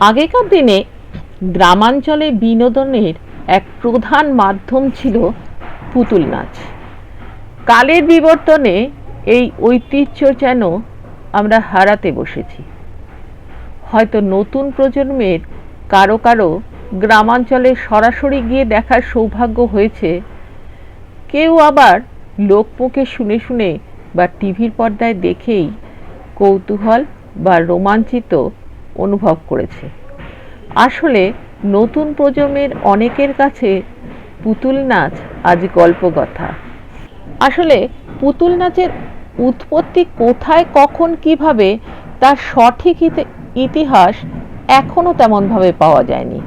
আগেকার দিনে গ্রামাঞ্চলে বিনোদনের এক প্রধান মাধ্যম ছিল পুতুল নাচ। কালের বিবর্তনে এই ঐতিহ্য যেন আমরা হারাতে বসেছি। হয়তো নতুন প্রজন্মের কারও কারও গ্রামাঞ্চলে সরাসরি গিয়ে দেখার সৌভাগ্য হয়েছে। কেউ আবার লোকমুখে শুনে শুনে বা টিভির পর্দায় দেখেই কৌতূহল বা রোমাঞ্চিত অনুভব করেছে। আসলে নতুন প্রজন্মের অনেকের কাছে পুতুল নাচ আজ গল্পকথা আসলে পুতুল নাচের উৎপত্তি কোথায়, কখন, কীভাবে, তার সঠিক ইতিহাস এখনও তেমনভাবে পাওয়া যায়নি।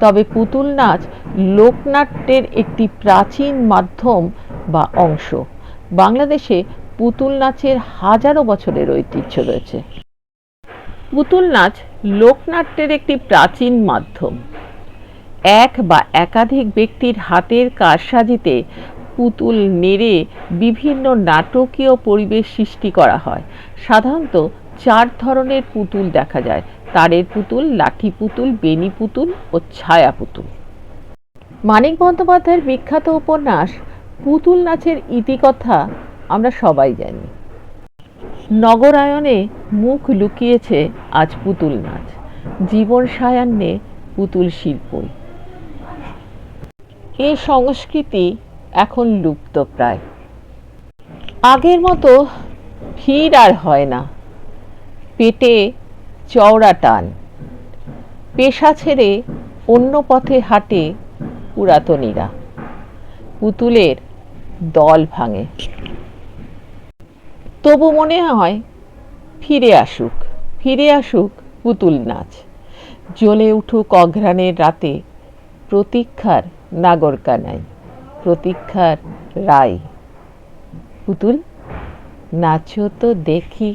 তবে পুতুল নাচ লোকনাট্যের একটি প্রাচীন মাধ্যম বা অংশ। বাংলাদেশে পুতুল নাচের হাজারো বছরের ঐতিহ্য রয়েছে। পুতুল নাচ লোকনাট্যের একটি প্রাচীন মাধ্যম। এক বা একাধিক ব্যক্তির হাতের কারসাজিতে পুতুল নেড়ে বিভিন্ন নাটকীয় পরিবেশ সৃষ্টি করা হয়। সাধারণত চার ধরনের পুতুল দেখা যায়। তারের পুতুল, লাঠি পুতুল বেনি পুতুল ও ছায়া পুতুল। মানিক বন্দ্যোপাধ্যায়ের বিখ্যাত উপন্যাস, পুতুল নাচের ইতিকথা আমরা সবাই জানি। নগরায়নে মুখ লুকিয়েছে আজ পুতুল নাচ। জীবন সায়ান্নে পুতুল শিল্পই। এই সংস্কৃতি এখন লুপ্ত প্রায়। আগের মতো ভিড় আর হয় না। পেটে চওড়া টান। পেশা ছেড়ে অন্য পথে হাঁটে পুরাতনীরা। পুতুলের দল ভাঙে। তবু মনে হয়, ফিরে আসুক ফিরে আসুক পুতুল নাচ। জ্বলে উঠুক অঘ্রাণের রাতে প্রতীক্ষার নাগরকানাই প্রতীক্ষার রায়। পুতুল, নাচো তো দেখি